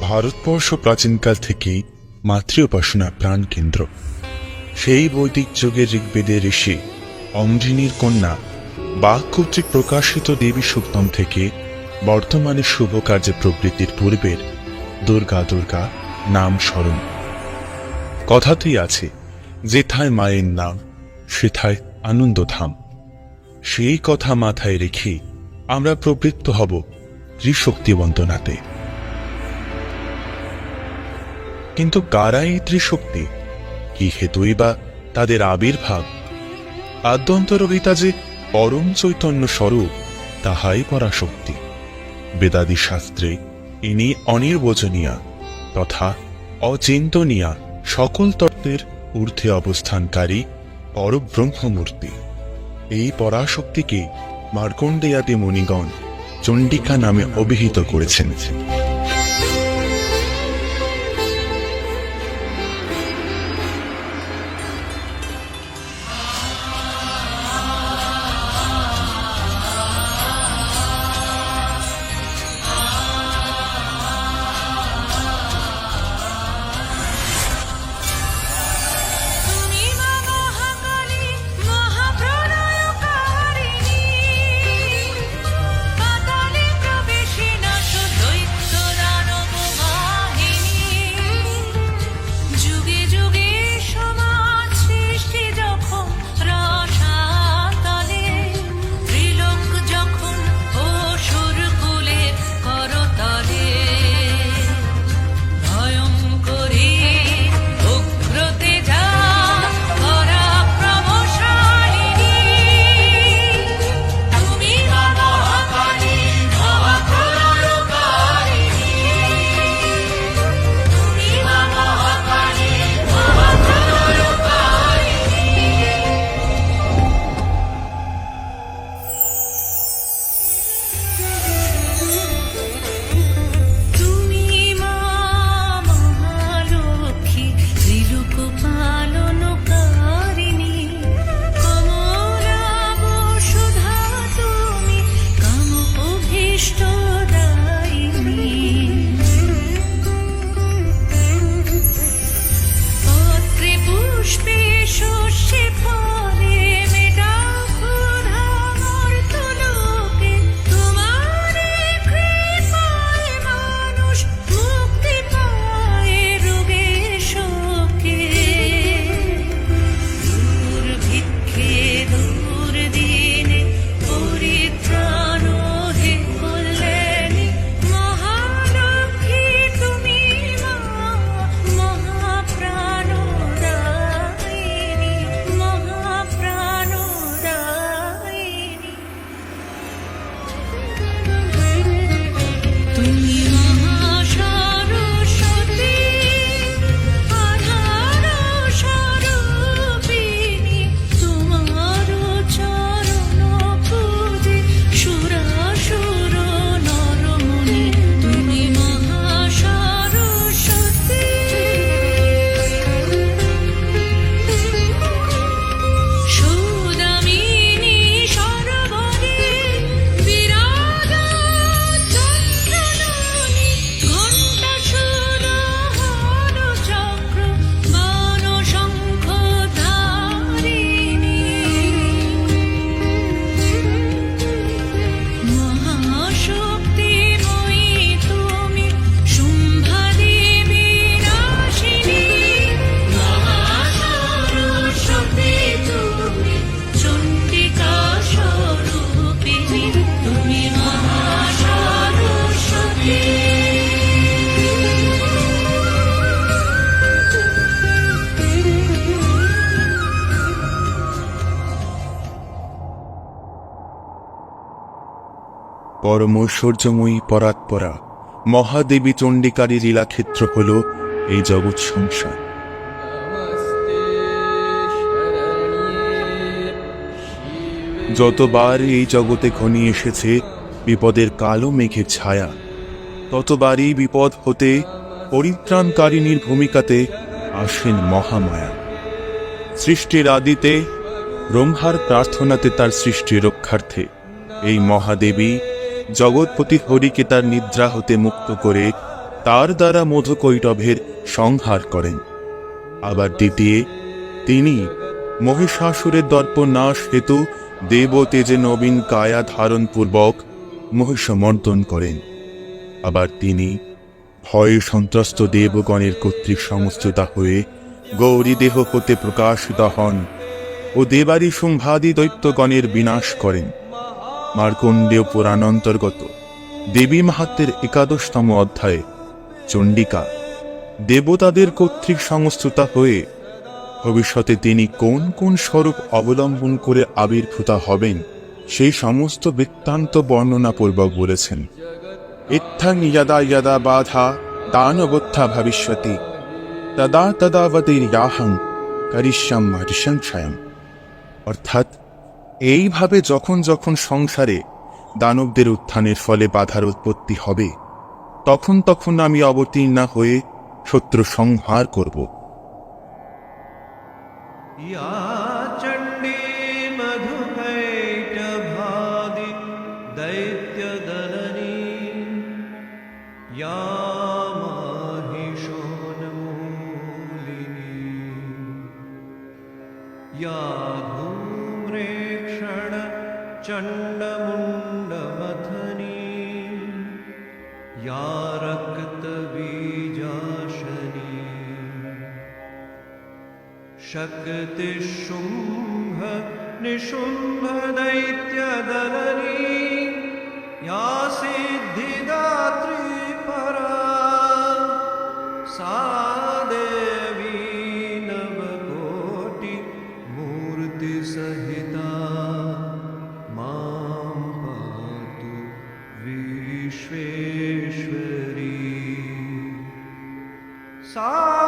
ভারতবর্ষ প্রাচীনকাল থেকেই মাতৃ উপাসনা প্রাণ কেন্দ্র সেই বৈদিক যুগের ঋগ্বেদের ঋষি অমৃণীর কন্যা বাঘ কর্তৃক প্রকাশিত দেবী সুক্তম থেকে বর্তমানে শুভ কার্যে প্রবৃত্তির পূর্বের দুর্গা দুর্গা নাম স্মরণ। কথাতেই আছে, যেথায় মায়ের নাম, সেথায় আনন্দধাম। সেই কথা মাথায় রেখে আমরা প্রবৃত্ত হব ত্রিশক্তি বন্দনাতে কিন্তু কারা এই ত্রিশক্তি? কি হেতুই বা তাদের আবির্ভাব? আদ্যন্তরবিতা যে পরম চৈতন্য স্বরূপ, তাহাই পরাশক্তি। বেদাদি শাস্ত্রে ইনি অনির্বচনীয়া তথা অচিন্তনীয়া সকল তত্ত্বের ঊর্ধ্বে অবস্থানকারী পরব্রহ্মমূর্তি। এই পরাশক্তিকে মার্কণ্ডেয়াদি মুনিগণ চণ্ডিকা নামে অভিহিত করেছেন। Goodbye. পরম ঐশ্বর্যময়ী পরাৎপরা মহাদেবী চণ্ডিকারী লীলাক্ষেত্র হল এই জগৎ সংসার। যতবার এই জগতে ঘনিয়ে এসেছে বিপদের কালো মেঘের ছায়া, ততবারই বিপদ হতে পরিত্রাণকারিণীর ভূমিকাতে আসেন মহামায়া। সৃষ্টির আদিতে ব্রহ্মার প্রার্থনাতে তার সৃষ্টি রক্ষার্থে এই মহাদেবী জগৎপতি হরিকে তার নিদ্রা হতে মুক্ত করে তার দ্বারা মধুকৈটভের সংহার করেন। আবার দ্বিতীয়, তিনি মহিষাসুরের দর্পনাশ হেতু দেব তেজে নবীন কায়া ধারণ পূর্বক মহিষমর্দন করেন। আবার তিনি ভয়ে সন্ত্রস্ত দেবগণের কর্তৃক সংস্থিতা হয়ে গৌরী দেহ হতে প্রকাশিত হন ও দেবারি শুম্ভাদি দৈত্যগণের বিনাশ করেন। মার্কণ্ডেয় পুরাণ অন্তর্গত দেবী মাহাত্মের একাদশতম অধ্যায়ে চণ্ডিকা। দেবতাদের কর্তৃক সংস্তুতা হয়ে ভবিষ্যতে তিনি কোন কোন স্বরূপ অবলম্বন করে আবির্ভূতা হবেন, সেই সমস্ত বৃত্তান্ত বর্ণনাপূর্বক বলেছেন। ইত্থং যদা যদা বাধা দানবোত্থা ভবিষ্যতি, তদা তদাবতীর ইয়াহং করিষ্যাম হরিসংশয়ম অর্থাৎ এইভাবে যখন যখন সংসারে দানবদের উত্থানের ফলে বাধার উৎপত্তি হবে, তখন তখন আমি অবতীর্ণা হয়ে শত্রু সংহার করব। या चण्डमुण्डमथनी या रक्तबीजाशनी शक्तिशुम्भ निशुम्भ दैत्यदलनी या सिद्धिदात्री परा सा Sorry.